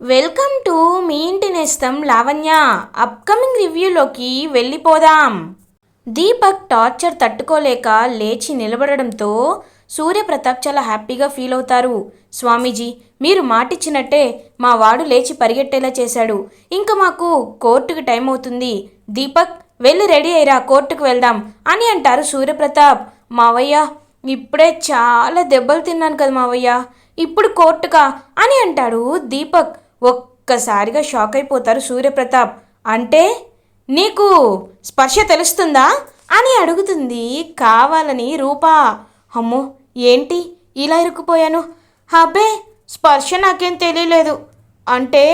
Welcome to me ఇంటి నేస్తం Lavanya. Upcoming రివ్యూలోకి వెళ్ళిపోదాం. దీపక్ టార్చర్ తట్టుకోలేక లేచి నిలబడడంతో సూర్యప్రతాప్ చాలా హ్యాపీగా ఫీల్ అవుతారు. స్వామీజీ మీరు మాటిచ్చినట్టే మా వాడు లేచి పరిగెట్టేలా చేశాడు. ఇంకా మాకు కోర్టుకి టైం అవుతుంది. దీపక్ వెళ్ళి రెడీ అయ్యిరా కోర్టుకు వెళ్దాం అని అంటారు సూర్యప్రతాప్. మావయ్య ఇప్పుడే చాలా దెబ్బలు తిన్నాను కదా మావయ్య. ఇప్పుడు కోర్టుకా అని అంటాడు దీపక్. ఒక్కసారిగా షాక్ అయిపోతారు సూర్యప్రతాప్. అంటే నీకు స్పర్శ తెలుస్తుందా? అని అడుగుతుంది కావాలని రూపా. అమ్మో ఏంటి? ఇలా ఇరుక్కుపోయాను. అబ్బే స్పర్శ నాకేం తెలియలేదు. అంటే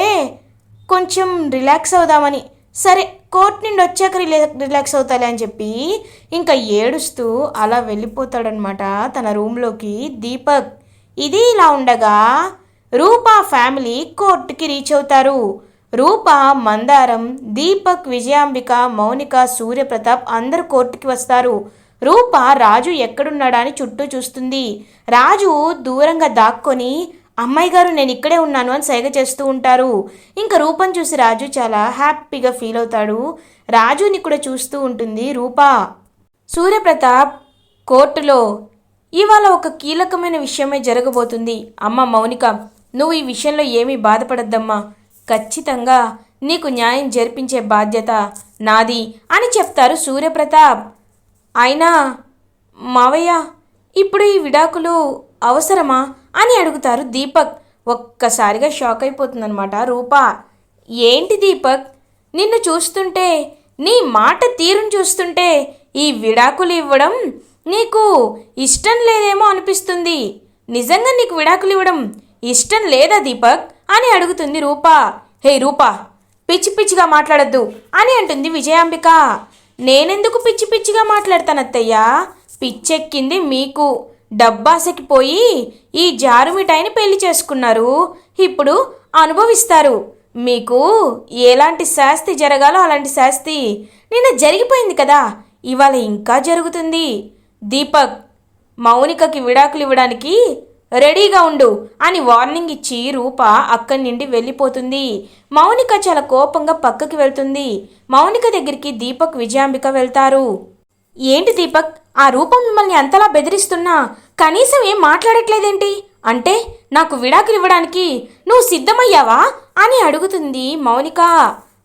కొంచెం రిలాక్స్ అవుదామని. సరే కోర్ట్ నుండి వచ్చాక రిలా రిలాక్స్ అవుతాలే అని చెప్పి ఇంకా ఏడుస్తూ అలా వెళ్ళిపోతాడనమాట తన రూమ్లోకి దీపక్. ఇది ఇలా ఉండగా రూపా ఫ్యామిలీ కోర్టుకి రీచ్ అవుతారు. రూప మందారం దీపక్ విజయాంబిక మౌనిక సూర్యప్రతాప్ అందరూ కోర్టుకి వస్తారు. రూప రాజు ఎక్కడున్నాడా అని చుట్టూ చూస్తుంది. రాజు దూరంగా దాక్కొని అమ్మాయి గారు నేను ఇక్కడే ఉన్నాను అని సైగ చేస్తూ ఉంటారు. ఇంకా రూపం చూసి రాజు చాలా హ్యాపీగా ఫీల్ అవుతాడు. రాజుని కూడా చూస్తూ ఉంటుంది రూప. సూర్యప్రతాప్ కోర్టులో ఇవాళ ఒక కీలకమైన విషయమే జరగబోతుంది. అమ్మ మౌనిక నువ్వు ఈ విషయంలో ఏమీ బాధపడద్దమ్మా. ఖచ్చితంగా నీకు న్యాయం జరిపించే బాధ్యత నాది అని చెప్తారు సూర్యప్రతాప్. అయినా మావయ్య ఇప్పుడు ఈ విడాకులు అవసరమా అని అడుగుతారు దీపక్. ఒక్కసారిగా షాక్ అయిపోతుందనమాట రూపా. ఏంటి దీపక్? నిన్ను చూస్తుంటే నీ మాట తీరును చూస్తుంటే ఈ విడాకులు ఇవ్వడం నీకు ఇష్టం లేదేమో అనిపిస్తుంది. నిజంగా నీకు విడాకులు ఇవ్వడం ఇష్టం లేదా దీపక్? అని అడుగుతుంది రూపా. హే రూపా పిచ్చి పిచ్చిగా మాట్లాడద్దు అని అంటుంది విజయాంబిక. నేనెందుకు పిచ్చి పిచ్చిగా మాట్లాడతానత్తయ్యా? పిచ్చెక్కింది మీకు. డబ్బాసకి పోయి ఈ జారు మిఠాయిని పెళ్ళి చేసుకున్నారు. ఇప్పుడు అనుభవిస్తారు. మీకు ఎలాంటి శాస్తి జరగాలో అలాంటి శాస్తి. నిన్న జరిగిపోయింది కదా ఇవాళ ఇంకా జరుగుతుంది. దీపక్ మౌనికకి విడాకులు ఇవ్వడానికి రెడీగా ఉండు అని వార్నింగ్ ఇచ్చి రూప అక్కడి నుండి వెళ్ళిపోతుంది. మౌనిక చాలా కోపంగా పక్కకి వెళ్తుంది. మౌనిక దగ్గరికి దీపక్ విజయాంబిక వెళ్తారు. ఏంటి దీపక్? ఆ రూపం మిమ్మల్ని అంతలా బెదిరిస్తున్నా? కనీసం ఏం మాట్లాడట్లేదేంటి? అంటే నాకు విడాకులు ఇవ్వడానికి నువ్వు సిద్ధమయ్యావా? అని అడుగుతుంది మౌనిక.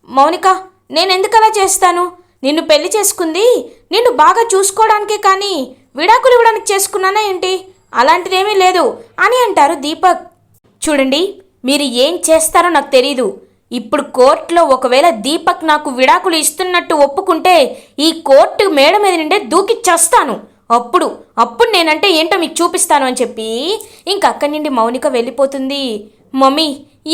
మౌనిక నేనెందుకలా చేస్తాను? నిన్ను పెళ్ళి చేసుకుంది నిన్ను బాగా చూసుకోవడానికే కానీ విడాకులు ఇవ్వడానికి చేసుకున్నానా ఏంటి? అలాంటిదేమీ లేదు అని అంటారు దీపక్. చూడండి మీరు ఏం చేస్తారో నాకు తెలీదు. ఇప్పుడు కోర్టులో ఒకవేళ దీపక్ నాకు విడాకులు ఇస్తున్నట్టు ఒప్పుకుంటే ఈ కోర్టు మేడ మీద నుండే దూకి అప్పుడు అప్పుడు నేనంటే ఏంటో మీకు చూపిస్తాను అని చెప్పి ఇంక అక్కడి నుండి మౌనిక వెళ్ళిపోతుంది. మమ్మీ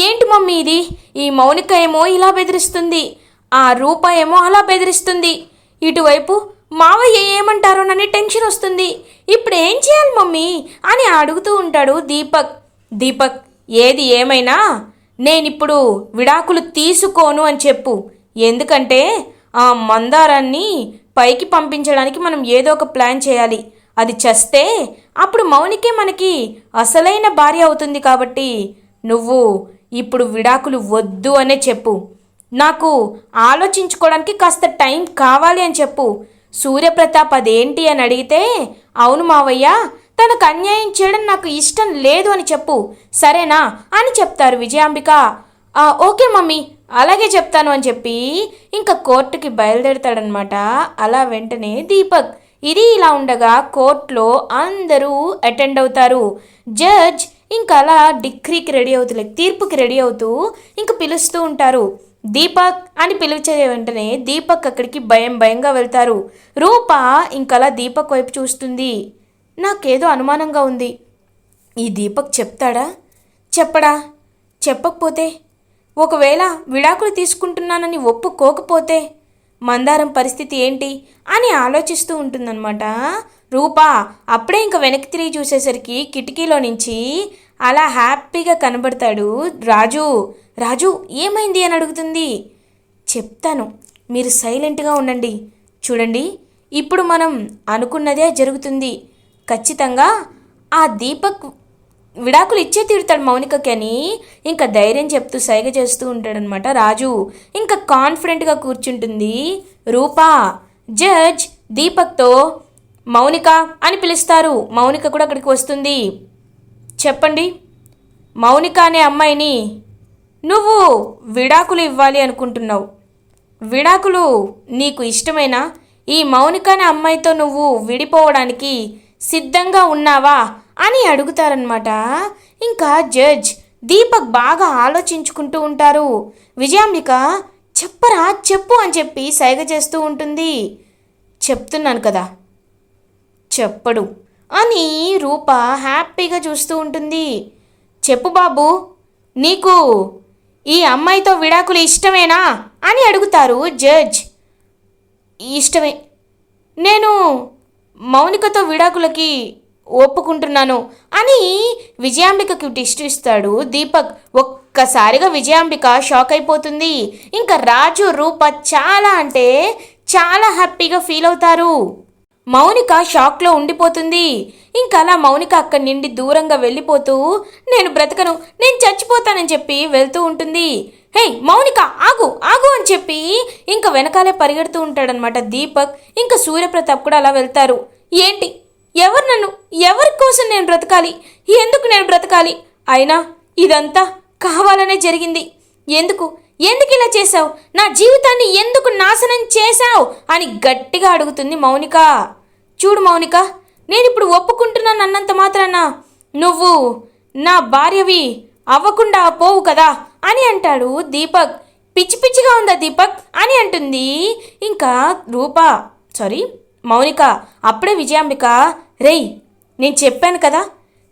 ఏంటి మమ్మీ ఇది? ఈ మౌనిక ఏమో ఇలా బెదిరిస్తుంది. ఆ రూప ఏమో అలా బెదిరిస్తుంది. ఇటువైపు మావయ్య ఏమంటారోనని టెన్షన్ వస్తుంది. ఇప్పుడు ఏం చేయాలి మమ్మీ? అని అడుగుతూ ఉంటాడు దీపక్. దీపక్ ఏది ఏమైనా? నేనిప్పుడు విడాకులు తీసుకోను అని చెప్పు. ఎందుకంటే ఆ మందారాన్ని పైకి పంపించడానికి మనం ఏదో ఒక ప్లాన్ చేయాలి. అది చస్తే అప్పుడు మౌనికే మనకి అసలైన భార్య అవుతుంది కాబట్టి నువ్వు ఇప్పుడు విడాకులు వద్దు అనే చెప్పు. నాకు ఆలోచించుకోవడానికి కాస్త టైం కావాలి అని చెప్పు. సూర్యప్రతాప్ అదేంటి అని అడిగితే అవును మావయ్య తనకు అన్యాయం చేయడం నాకు ఇష్టం లేదు అని చెప్పు. సరేనా? అని చెప్తారు విజయాంబిక. ఓకే మమ్మీ అలాగే చెప్తాను అని చెప్పి ఇంకా కోర్టుకి బయలుదేరతాడనమాట అలా వెంటనే దీపక్. ఇది ఇలా ఉండగా కోర్టులో అందరూ అటెండ్ అవుతారు. జడ్జ్ ఇంకా అలా డిగ్రీకి రెడీ అవుతూ తీర్పుకి రెడీ అవుతూ ఇంక పిలుస్తూ ఉంటారు. దీపక్ అని పిలిచే వెంటనే దీపక్ అక్కడికి భయం భయంగా వెళ్తారు. రూప ఇంకలా దీపక్ వైపు చూస్తుంది. నాకేదో అనుమానంగా ఉంది. ఈ దీపక్ చెప్తాడా? చెప్పడా? చెప్పకపోతే? ఒకవేళ విడాకులు తీసుకుంటున్నానని ఒప్పుకోకపోతే మందారం పరిస్థితి ఏంటి అని ఆలోచిస్తూ ఉంటుందన్నమాట. రూపా అప్పుడే ఇంక వెనక్కి తిరిగి చూసేసరికి కిటికీలో నుంచి అలా హ్యాపీగా కనబడతాడు రాజు. రాజు ఏమైంది అని అడుగుతుంది. చెప్తాను మీరు సైలెంట్గా ఉండండి. చూడండి ఇప్పుడు మనం అనుకున్నదే జరుగుతుంది. ఖచ్చితంగా ఆ దీపక్ విడాకులు ఇచ్చే తీరుతాడు మౌనికకి అని ఇంకా ధైర్యం చెప్తూ సైగ చేస్తూ ఉంటాడనమాట రాజు. ఇంకా కాన్ఫిడెంట్గా కూర్చుంటుంది. రూపా జడ్జ్ దీపక్తో మౌనిక అని పిలుస్తారు. మౌనిక కూడా అక్కడికి వస్తుంది. చెప్పండి. మౌనిక అనే అమ్మాయిని నువ్వు విడాకులు ఇవ్వాలి అనుకుంటున్నావు. విడాకులు నీకు ఇష్టమేనా? ఈ మౌనిక అనే అమ్మాయితో నువ్వు విడిపోవడానికి సిద్ధంగా ఉన్నావా అని అడుగుతారనమాట ఇంకా జడ్జ్ దీపక్ బాగా ఆలోచించుకుంటూ ఉంటారు. విజయాంబిక చెప్పరా చెప్పు అని చెప్పి సైగ చేస్తూ ఉంటుంది. చెప్తున్నాను కదా. చెప్పడు. అని రూప హ్యాపీగా చూస్తూ ఉంటుంది. చెప్పు బాబు నీకు ఈ అమ్మాయితో విడాకులు ఇష్టమేనా అని అడుగుతారు జడ్జ్. ఇష్టమే. నేను మౌనికతో విడాకులకి ఒప్పుకుంటున్నాను అని విజయాంబికకి టిస్ట్ ఇస్తాడు దీపక్. ఒక్కసారిగా విజయాంబిక షాక్ అయిపోతుంది. ఇంకా రాజు రూప చాలా అంటే చాలా హ్యాపీగా ఫీల్ అవుతారు. మౌనిక షాక్లో ఉండిపోతుంది. ఇంకా అలా మౌనిక అక్కడి నుండి దూరంగా వెళ్ళిపోతూ నేను బ్రతకను నేను చచ్చిపోతానని చెప్పి వెళ్తూ ఉంటుంది. హే మౌనిక ఆగు ఆగు అని చెప్పి ఇంకా వెనకాలే పరిగెడుతూ ఉంటాడనమాట దీపక్. ఇంకా సూర్యప్రతాప్ కూడా అలా వెళ్తారు. ఏంటి? ఎవరు నన్ను? ఎవరి కోసం నేను బ్రతకాలి? ఎందుకు నేను బ్రతకాలి? అయినా ఇదంతా కావాలనే జరిగింది. ఎందుకు? ఎందుకు ఇలా చేశావు? నా జీవితాన్ని ఎందుకు నాశనం చేశావు? అని గట్టిగా అడుగుతుంది మౌనిక. చూడు మౌనిక నేను ఇప్పుడు ఒప్పుకుంటున్నాను అన్నంత మాత్రాన. నువ్వు నా భార్యవి అవ్వకుండా పోవు కదా అని అంటాడు దీపక్. పిచ్చి పిచ్చిగా ఉందా దీపక్ అని అంటుంది. ఇంకా రూప సారీ మౌనిక అప్పుడే విజయాంబిక రేయ్ నేను చెప్పాను కదా.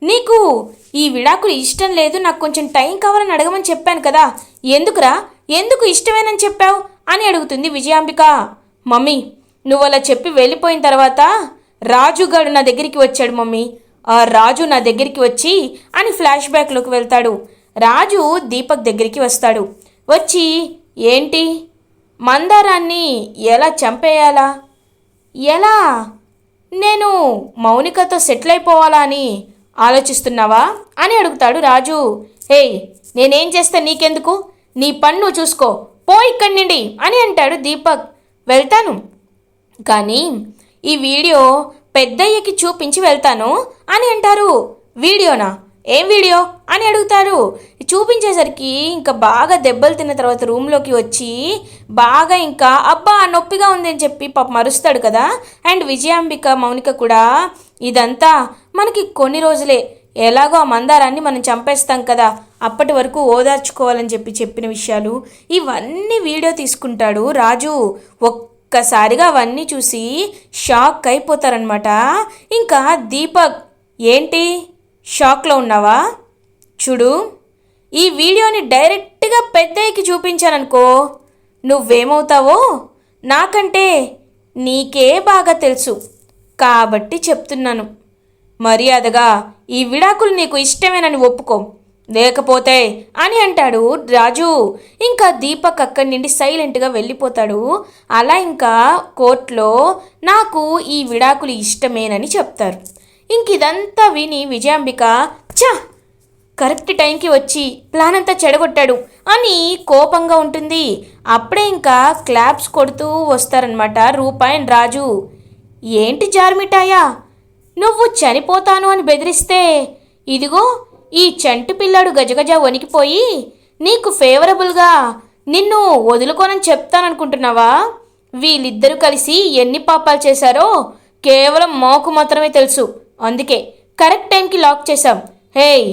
నీకు ఈ విడాకులు ఇష్టం లేదు నాకు కొంచెం టైం కావాలని అడగమని చెప్పాను కదా. ఎందుకురా? ఎందుకు ఇష్టమేనని చెప్పావు? అని అడుగుతుంది విజయాంబిక. మమ్మీ నువ్వు అలా చెప్పి వెళ్ళిపోయిన తర్వాత రాజుగాడు నా దగ్గరికి వచ్చాడు మమ్మీ. ఆ రాజు నా దగ్గరికి వచ్చి అని ఫ్లాష్ బ్యాక్లోకి వెళ్తాడు. రాజు దీపక్ దగ్గరికి వస్తాడు. వచ్చి ఏంటి? మందారాన్ని ఎలా చంపేయాలా? ఎలా? నేను మౌనికతో సెటిల్ అయిపోవాలా అని ఆలోచిస్తున్నావా? అని అడుగుతాడు రాజు. హేయ్ నేనేం చేస్తా నీకెందుకు? నీ పన్ను చూసుకో. పో ఇక్కడి నుండి అని అంటాడు దీపక్. వెళ్తాను. కానీ ఈ వీడియో పెద్దయ్యకి చూపించి వెళ్తాను అని అంటారు. వీడియోనా? ఏం వీడియో? అని అడుగుతారు. చూపించేసరికి ఇంకా బాగా దెబ్బలు తిన్న తర్వాత రూమ్లోకి వచ్చి బాగా ఇంకా అబ్బా నొప్పిగా ఉంది అని చెప్పి పాప మరుస్తాడు కదా. అండ్ విజయాంబిక మౌనిక కూడా ఇదంతా మనకి కొన్ని రోజులే. ఎలాగో ఆ మందారాన్ని మనం చంపేస్తాం కదా. అప్పటి వరకు ఓదార్చుకోవాలని చెప్పి చెప్పిన విషయాలు. ఇవన్నీ వీడియో తీసుకుంటాడు రాజు. ఒక్కసారిగా అవన్నీ చూసి షాక్ అయిపోతారనమాట ఇంకా దీపక్ ఏంటి? షాక్లో ఉన్నావా? చూడు ఈ వీడియోని డైరెక్ట్గా పెద్దయ్యకి చూపించాననుకో నువ్వేమవుతావో నాకంటే నీకే బాగా తెలుసు కాబట్టి చెప్తున్నాను. మర్యాదగా ఈ విడాకులు నీకు ఇష్టమేనని ఒప్పుకో. లేకపోతే అని అంటాడు రాజు. ఇంకా దీపక్ అక్కడి నుండి సైలెంట్గా వెళ్ళిపోతాడు. అలా ఇంకా కోర్టులో నాకు ఈ విడాకులు ఇష్టమేనని చెప్తారు. ఇంక ఇదంతా విని విజయాంబిక చ కరెక్ట్ టైంకి వచ్చి ప్లాన్ అంతా చెడగొట్టాడు అని కోపంగా ఉంటుంది. అప్పుడే ఇంకా క్లాప్స్ కొడుతూ వస్తారనమాట రూపాయి రాజు. ఏంటి జార్మిటాయా? నువ్వు చనిపోతాను అని బెదిరిస్తే ఇదిగో ఈ చంటి పిల్లాడు గజగజ వణికిపోయి నీకు ఫేవరబుల్గా నిన్ను వదులుకోనని చెప్తాననుకుంటున్నావా? వీళ్ళిద్దరూ కలిసి ఎన్ని పాపాలు చేశారో కేవలం మాకు మాత్రమే తెలుసు. అందుకే కరెక్ట్ టైంకి లాక్ చేశాం. హేయ్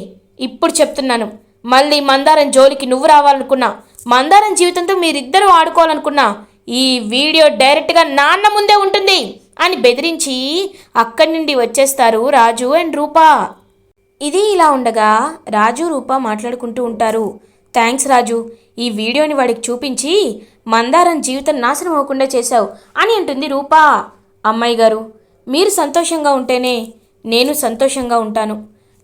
ఇప్పుడు చెప్తున్నాను. మళ్ళీ మందారం జోలికి నువ్వు రావాలనుకున్నా మందారం జీవితంతో మీరిద్దరూ ఆడుకోవాలనుకున్నా ఈ వీడియో డైరెక్ట్గా నాన్న ముందే ఉంటుంది అని బెదిరించి అక్కడి నుండి వచ్చేస్తారు రాజు అండ్ రూపా. ఇది ఇలా ఉండగా రాజు రూప మాట్లాడుకుంటూ ఉంటారు. థ్యాంక్స్ రాజు ఈ వీడియోని వాడికి చూపించి మందారం జీవితం నాశనం అవ్వకుండా చేశావు అని అంటుంది రూపా. అమ్మాయి గారు మీరు సంతోషంగా ఉంటేనే నేను సంతోషంగా ఉంటాను.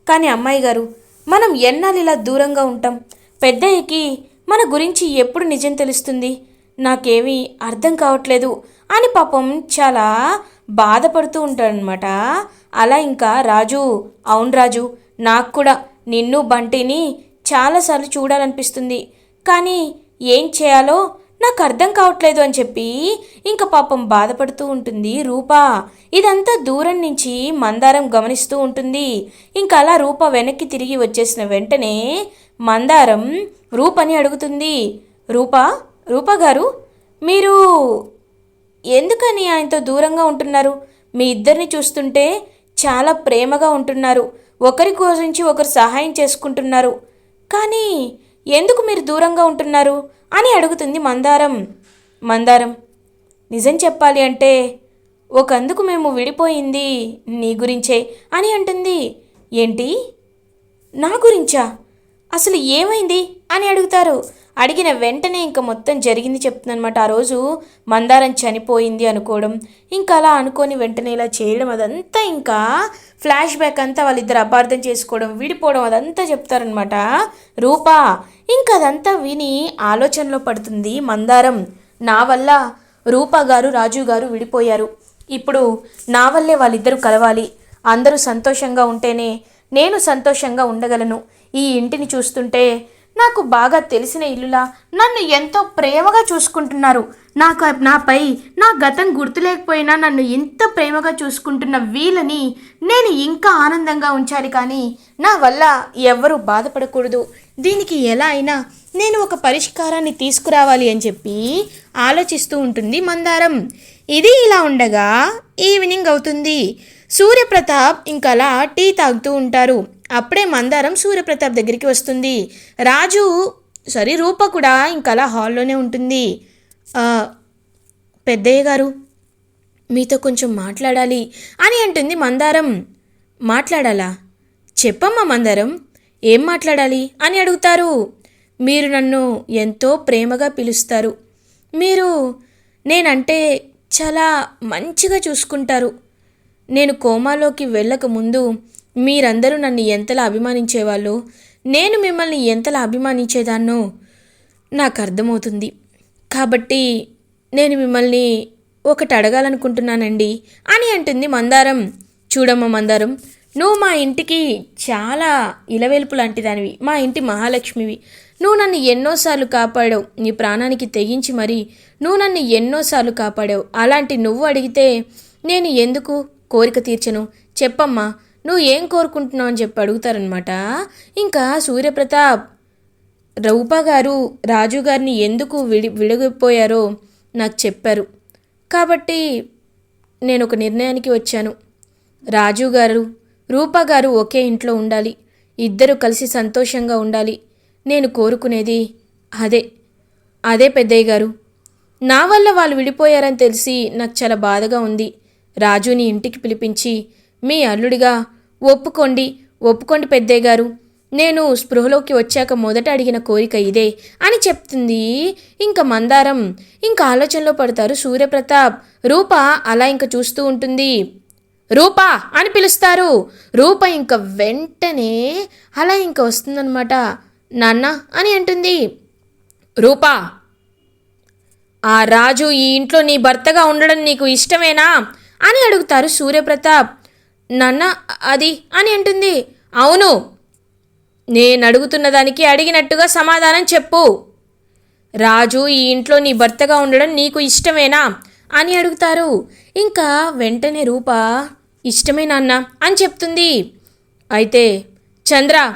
కానీ అమ్మాయి గారు మనం ఎన్నాళ్ళు ఇలా దూరంగా ఉంటాం? పెద్దయ్యకి మన గురించి ఎప్పుడు నిజం తెలుస్తుంది? నాకేమీ అర్థం కావట్లేదు అని పాపం చాలా బాధపడుతూ ఉంటాడనమాట అలా ఇంకా రాజు అవును రాజు నాకు కూడా నిన్ను బంటిని చాలాసార్లు చూడాలనిపిస్తుంది. కానీ ఏం చేయాలో నాకు అర్థం కావట్లేదు అని చెప్పి ఇంకా పాపం బాధపడుతూ ఉంటుంది రూప. ఇదంతా దూరం నుంచి మందారం గమనిస్తూ ఉంటుంది. ఇంకా అలా రూప వెనక్కి తిరిగి వచ్చేసిన వెంటనే మందారం రూపని అడుగుతుంది. రూపా రూప గారు మీరు ఎందుకని ఆయనతో దూరంగా ఉంటున్నారు? మీ ఇద్దరిని చూస్తుంటే చాలా ప్రేమగా ఉంటున్నారు. ఒకరి గురించి ఒకరు సహాయం చేసుకుంటున్నారు. కానీ ఎందుకు మీరు దూరంగా ఉంటున్నారు? అని అడుగుతుంది మందారం. మందారం నిజం చెప్పాలి అంటే ఒకందుకు మేము విడిపోయింది నీ గురించే అని అంటుంది. ఏంటి? నా గురించా? అసలు ఏమైంది? అని అడుగుతారు. అడిగిన వెంటనే ఇంకా మొత్తం జరిగింది చెప్తుందనమాట ఆ రోజు మందారం చనిపోయింది అనుకోవడం ఇంకా అలా అనుకొని వెంటనే ఇలా చేయడం అదంతా ఇంకా ఫ్లాష్ బ్యాక్ అంతా వాళ్ళిద్దరు అపార్థం చేసుకోవడం విడిపోవడం అదంతా చెప్తారనమాట రూపా ఇంకా అదంతా విని ఆలోచనలో పడుతుంది మందారం. నా వల్ల రూపా గారు రాజు గారు విడిపోయారు. ఇప్పుడు నా వల్లే వాళ్ళిద్దరూ కలవాలి. అందరూ సంతోషంగా ఉంటేనే నేను సంతోషంగా ఉండగలను. ఈ ఇంటిని చూస్తుంటే నాకు బాగా తెలిసిన ఇల్లులా నన్ను ఎంతో ప్రేమగా చూసుకుంటున్నారు. నాకు నాపై నా గతం గుర్తులేకపోయినా నన్ను ఇంత ప్రేమగా చూసుకుంటున్న వీళ్ళని నేను ఇంకా ఆనందంగా ఉంచాలి కానీ నా వల్ల ఎవ్వరూ బాధపడకూడదు. దీనికి ఎలా అయినా నేను ఒక పరిష్కారాన్ని తీసుకురావాలి అని చెప్పి ఆలోచిస్తూ ఉంటుంది మందారం. ఇది ఇలా ఉండగా ఈవినింగ్ అవుతుంది. సూర్యప్రతాప్ ఇంకా అలా టీ తాగుతూ ఉంటారు. అప్పుడే మందారం సూర్యప్రతాప్ దగ్గరికి వస్తుంది. రాజు సారీ రూప కూడా ఇంకా అలా హాల్లోనే ఉంటుంది. పెద్దయ్య గారు మీతో కొంచెం మాట్లాడాలి అని అంటుంది మందారం. మాట్లాడాలా? చెప్పమ్మా మందారం ఏం మాట్లాడాలి? అని అడుగుతారు. మీరు నన్ను ఎంతో ప్రేమగా పిలుస్తారు. మీరు నేనంటే చాలా మంచిగా చూసుకుంటారు. నేను కోమాలోకి వెళ్ళక ముందు మీరందరూ నన్ను ఎంతలా అభిమానించేవాళ్ళు? నేను మిమ్మల్ని ఎంతలా అభిమానించేదాన్నో నాకు అర్థమవుతుంది కాబట్టి నేను మిమ్మల్ని ఒకటి అడగాలనుకుంటున్నానండి అని అంటుంది మందారం. చూడమ్మ మందారం నువ్వు మా ఇంటికి చాలా ఇలవేల్పు లాంటిదానివి. మా ఇంటి మహాలక్ష్మివి. నువ్వు నన్ను ఎన్నోసార్లు కాపాడావు. నీ ప్రాణానికి తెగించి మరి నువ్వు నన్ను ఎన్నోసార్లు కాపాడావు. అలాంటి నువ్వు అడిగితే నేను ఎందుకు కోరిక తీర్చను? చెప్పమ్మా. నువ్వు ఏం కోరుకుంటున్నావు అని చెప్పి అడుగుతారనమాట ఇంకా సూర్యప్రతాప్ రూప గారు రాజు గారిని ఎందుకు విడి విడిగిపోయారో నాకు చెప్పారు. కాబట్టి నేను ఒక నిర్ణయానికి వచ్చాను. రాజు గారు రూప గారు ఒకే ఇంట్లో ఉండాలి. ఇద్దరు కలిసి సంతోషంగా ఉండాలి. నేను కోరుకునేది అదే. అదే పెద్దయ్య గారు. నా వల్ల వాళ్ళు విడిపోయారని తెలిసి నాకు చాలా బాధగా ఉంది. రాజుని ఇంటికి పిలిపించి మీ అల్లుడిగా ఒప్పుకోండి ఒప్పుకోండి పెద్దయ్య గారు నేను స్పృహలోకి వచ్చాక మొదట అడిగిన కోరిక ఇదే అని చెప్తుంది. ఇంకా మందారం ఇంకా ఆలోచనలో పడతారు సూర్యప్రతాప్. రూప అలా ఇంకా చూస్తూ ఉంటుంది. రూప అని పిలుస్తారు. రూప ఇంకా వెంటనే అలా ఇంకా వస్తుందన్నమాట. నాన్న అని అంటుంది. రూప ఆ రాజు ఈ ఇంట్లో నీ భర్తగా ఉండడం నీకు ఇష్టమేనా అని అడుగుతారు సూర్యప్రతాప్. నాన్న అది అని అంటుంది. అవును. నేను అడుగుతున్న దానికి అడిగినట్టుగా సమాధానం చెప్పు. రాజు ఈ ఇంట్లో నీ భర్తగా ఉండడం నీకు ఇష్టమేనా? అని అడుగుతారు. ఇంకా వెంటనే రూప ఇష్టమే నాన్న అని చెప్తుంది. అయితే చంద్ర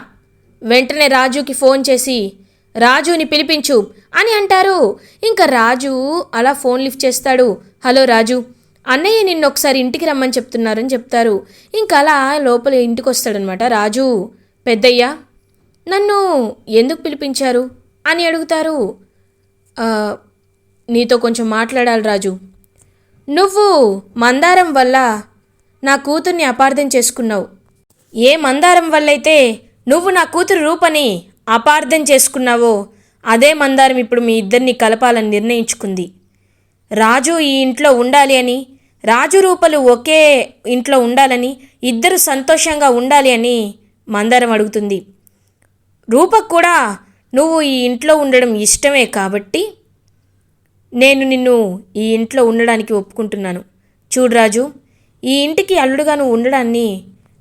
వెంటనే రాజుకి ఫోన్ చేసి రాజుని పిలిపించు అని అంటారు. ఇంకా రాజు అలా ఫోన్ లిఫ్ట్ చేస్తాడు. హలో రాజు. అన్నయ్య నిన్న ఒకసారి ఇంటికి రమ్మని చెప్తున్నారని చెప్తారు. ఇంకా అలా లోపల ఇంటికి వస్తాడనమాట రాజు. పెద్దయ్య నన్ను ఎందుకు పిలిపించారు? అని అడుగుతారు. నీతో కొంచెం మాట్లాడాలి రాజు. నువ్వు మందారం వల్ల నా కూతుర్ని అపార్థం చేసుకున్నావు. ఏ మందారం వల్లైతే నువ్వు నా కూతురు రూపని అపార్థం చేసుకున్నావో అదే మందారం ఇప్పుడు మీ ఇద్దరిని కలపాలని నిర్ణయించుకుంది. రాజు ఈ ఇంట్లో ఉండాలి అని రాజు రూపలు ఒకే ఇంట్లో ఉండాలని ఇద్దరు సంతోషంగా ఉండాలి అని మందరం అడుగుతుంది. రూపకు కూడా నువ్వు ఈ ఇంట్లో ఉండడం ఇష్టమే కాబట్టి నేను నిన్ను ఈ ఇంట్లో ఉండడానికి ఒప్పుకుంటున్నాను. చూడు రాజు ఈ ఇంటికి అల్లుడుగా నువ్వు ఉండడాన్ని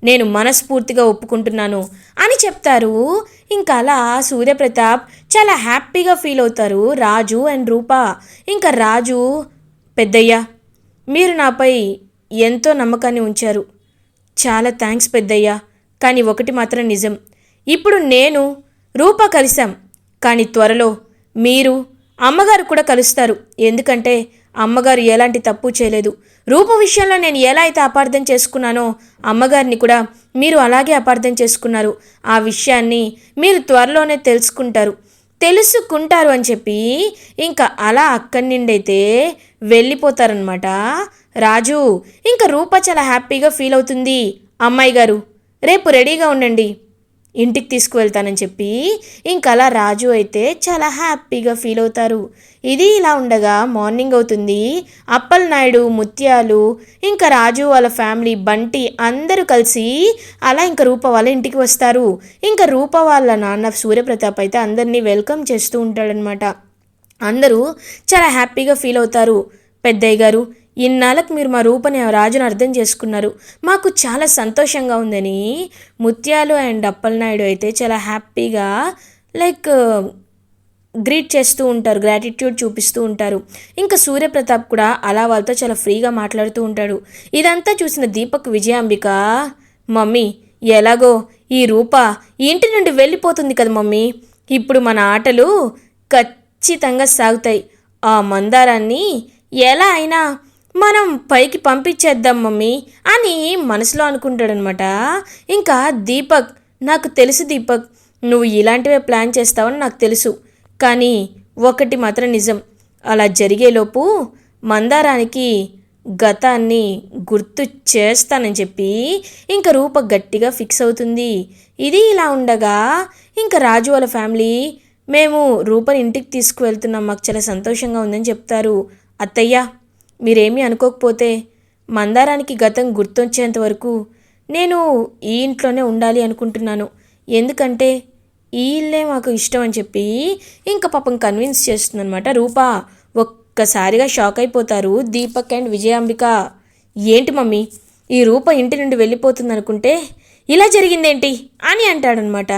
నేను మనస్ఫూర్తిగా ఒప్పుకుంటున్నాను అని చెప్తారు ఇంకా అలా సూర్యప్రతాప్ చాలా హ్యాపీగా ఫీల్ అవుతారు రాజు అండ్ రూప. ఇంకా రాజు పెద్దయ్య మీరు నాపై ఎంతో నమ్మకాన్ని ఉంచారు. చాలా థ్యాంక్స్ పెద్దయ్య కానీ ఒకటి మాత్రం నిజం. ఇప్పుడు నేను రూప కలిశాం కానీ త్వరలో మీరు అమ్మగారు కూడా కలుస్తారు. ఎందుకంటే అమ్మగారు ఎలాంటి తప్పు చేయలేదు. రూప విషయంలో నేను ఎలా అయితే అపార్థం చేసుకున్నానో అమ్మగారిని కూడా మీరు అలాగే అపార్థం చేసుకున్నారు. ఆ విషయాన్ని మీరు త్వరలోనే తెలుసుకుంటారు. తెలుసుకుంటారు అని చెప్పి ఇంకా అలా అక్కడి నుండి అయితే వెళ్ళిపోతారనమాట రాజు ఇంకా రూప చాలా హ్యాపీగా ఫీల్ అవుతుంది. అమ్మాయి గారు రేపు రెడీగా ఉండండి. ఇంటికి తీసుకువెళ్తానని చెప్పి ఇంకా అలా రాజు అయితే చాలా హ్యాపీగా ఫీల్ అవుతారు. ఇది ఇలా ఉండగా మార్నింగ్ అవుతుంది. అప్పల్ నాయుడు ముత్యాలు ఇంకా రాజు వాళ్ళ ఫ్యామిలీ బంటి అందరూ కలిసి అలా ఇంకా రూప వాళ్ళ ఇంటికి వస్తారు. ఇంకా రూప వాళ్ళ నాన్న సూర్యప్రతాప్ అయితే అందరినీ వెల్కమ్ చేస్తూ ఉంటాడనమాట అందరూ చాలా హ్యాపీగా ఫీల్ అవుతారు. పెద్దయ్య గారు ఇన్నాళ్ళకు మీరు మా రూపని రాజును అర్థం చేసుకున్నారు. మాకు చాలా సంతోషంగా ఉందని ముత్యాలు అండ్ అప్పలనాయుడు అయితే చాలా హ్యాపీగా లైక్ గ్రీట్ చేస్తూ ఉంటారు గ్రాటిట్యూడ్ చూపిస్తూ ఉంటారు. ఇంకా సూర్యప్రతాప్ కూడా అలా వాళ్ళతో చాలా ఫ్రీగా మాట్లాడుతూ ఉంటాడు. ఇదంతా చూసిన దీపక్ విజయాంబిక మమ్మీ ఎలాగో ఈ రూప ఇంటి నుండి వెళ్ళిపోతుంది కదా మమ్మీ. ఇప్పుడు మన ఆటలు ఖచ్చితంగా సాగుతాయి. ఆ మందారాన్ని ఎలా అయినా మనం పైకి పంపించేద్దాం మమ్మీ అని మనసులో అనుకుంటాడనమాట. ఇంకా దీపక్ నాకు తెలుసు దీపక్ నువ్వు ఇలాంటివే ప్లాన్ చేస్తావని నాకు తెలుసు. కానీ ఒకటి మాత్రం నిజం. అలా జరిగేలోపు మందారానికి గతాన్ని గుర్తు చేస్తానని చెప్పి ఇంకా రూప గట్టిగా ఫిక్స్ అవుతుంది. ఇది ఇలా ఉండగా ఇంకా రాజు వాళ్ళ ఫ్యామిలీ మేము రూపని ఇంటికి తీసుకువెళ్తున్నాం మాకు చాలా సంతోషంగా ఉందని చెప్తారు. అత్తయ్య మీరేమీ అనుకోకపోతే మందారానికి గతం గుర్తొచ్చేంత వరకు నేను ఈ ఇంట్లోనే ఉండాలి అనుకుంటున్నాను. ఎందుకంటే ఈ ఇల్లే మాకు ఇష్టం అని చెప్పి ఇంకా పాపం కన్విన్స్ చేస్తుందనమాట రూపా ఒక్కసారిగా షాక్ అయిపోతారు దీపక్ అండ్ విజయాంబిక. ఏంటి మమ్మీ ఈ రూప ఇంటి నుండి వెళ్ళిపోతుంది అనుకుంటే ఇలా జరిగిందేంటి అని అంటాడనమాట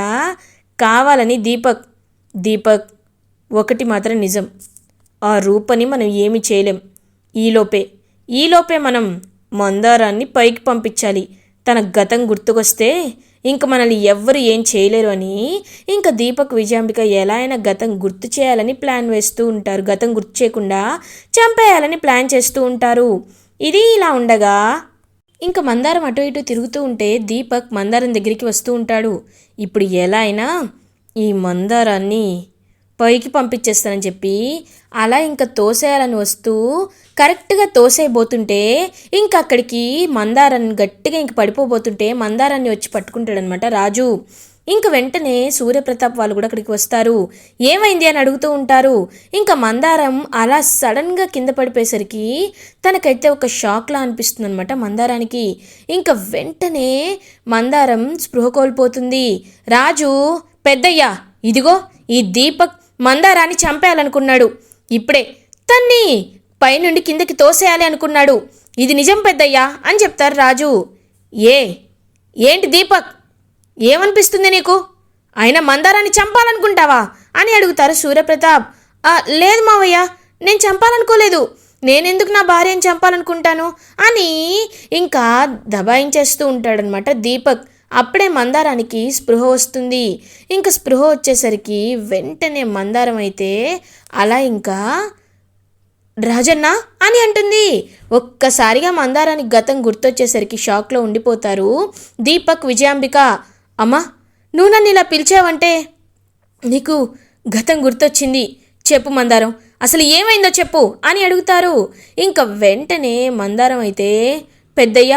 కావాలని దీపక్. దీపక్ ఒకటి మాత్రం నిజం. ఆ రూపని మనం ఏమి చేయలేం. ఈలోపే ఈలోపే మనం మందారాన్ని పైకి పంపించాలి. తన గతం గుర్తుకొస్తే ఇంక మనల్ని ఎవ్వరు ఏం చేయలేరు అని ఇంకా దీపక్ విజయాంబిక ఎలా అయినా గతం గుర్తు చేయాలని ప్లాన్ వేస్తూ ఉంటారు. గతం గుర్తు చేయకుండా చంపేయాలని ప్లాన్ చేస్తూ ఉంటారు. ఇది ఇలా ఉండగా ఇంకా మందారం అటు ఇటు తిరుగుతూ ఉంటే దీపక్ మందారం దగ్గరికి వస్తూ ఉంటాడు. ఇప్పుడు ఎలా అయినా ఈ మందారాన్ని పైకి పంపించేస్తానని చెప్పి అలా ఇంకా తోసేయాలని వస్తూ కరెక్ట్గా తోసేయబోతుంటే ఇంకా అక్కడికి మందారాన్ని గట్టిగా ఇంక పడిపోబోతుంటే మందారాన్ని వచ్చి పట్టుకుంటాడనమాట రాజు. ఇంక వెంటనే సూర్యప్రతాప్ వాళ్ళు కూడా అక్కడికి వస్తారు. ఏమైంది అని అడుగుతూ ఉంటారు. ఇంకా మందారం అలా సడన్గా కింద పడిపోయేసరికి తనకైతే ఒక షాక్లా అనిపిస్తుంది అనమాట మందారానికి. ఇంకా వెంటనే మందారం స్పృహ కోల్పోతుంది. రాజు పెద్దయ్యా ఇదిగో ఈ దీపక్ మందారాన్ని చంపేయాలనుకున్నాడు. ఇప్పుడే తన్ని పైనుండి కిందకి తోసేయాలి అనుకున్నాడు. ఇది నిజం పెద్దయ్యా అని చెప్తారు రాజు. ఏ ఏంటి దీపక్? ఏమనిపిస్తుంది నీకు? అయినా మందారాన్ని చంపాలనుకుంటావా? అని అడుగుతారు సూర్యప్రతాప్. లేదు మావయ్య నేను చంపాలనుకోలేదు. నేనెందుకు నా భార్యను చంపాలనుకుంటాను? అని ఇంకా దబాయించేస్తూ ఉంటాడనమాట దీపక్. అప్పుడే మందారానికి స్పృహ వస్తుంది. ఇంకా స్పృహ వచ్చేసరికి వెంటనే మందారం అయితే అలా ఇంకా రాజన్న అని అంటుంది. ఒక్కసారిగా మందారానికి గతం గుర్తొచ్చేసరికి షాక్లో ఉండిపోతారు దీపక్ విజయాంబిక. అమ్మా నువ్వు నన్ను ఇలా పిలిచావంటే నీకు గతం గుర్తొచ్చింది. చెప్పు మందారం అసలు ఏమైందో చెప్పు అని అడుగుతారు. ఇంకా వెంటనే మందారం అయితే పెద్దయ్య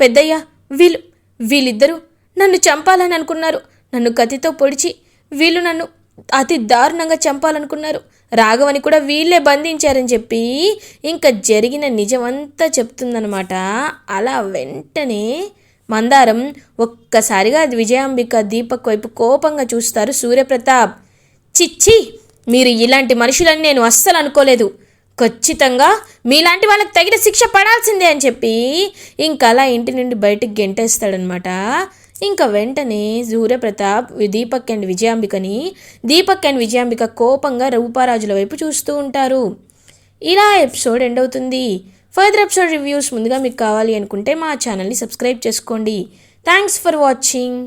పెద్దయ్య వీళ్ళు వీళ్ళిద్దరూ నన్ను చంపాలని అనుకున్నారు. నన్ను కత్తితో పొడిచి వీళ్ళు నన్ను అతి దారుణంగా చంపాలనుకున్నారు. రాఘవని కూడా వీళ్ళే బంధించారని చెప్పి ఇంకా జరిగిన నిజమంతా చెప్తుందనమాట అలా వెంటనే మందారం ఒక్కసారిగా విజయాంబిక దీపక్ వైపు కోపంగా చూస్తారు సూర్యప్రతాప్. చిచ్చి మీరు ఇలాంటి మనుషులని నేను అస్సలు అనుకోలేదు. ఖచ్చితంగా మీలాంటి వాళ్ళకి తగిన శిక్ష పడాల్సిందే అని చెప్పి ఇంకా అలా ఇంటి నుండి బయటకు గెంటేస్తాడనమాట. ఇంకా వెంటనే సూర్యప్రతాప్ దీపక్ అండ్ విజయాంబికని దీపక్ అండ్ విజయాంబిక కోపంగా రూపారాజుల వైపు చూస్తూ ఉంటారు. ఇలా ఎపిసోడ్ ఎండ్ అవుతుంది. ఫర్దర్ ఎపిసోడ్ రివ్యూస్ ముందుగా మీకు కావాలి అనుకుంటే మా ఛానల్ని సబ్స్క్రైబ్ చేసుకోండి. Thanks for watching.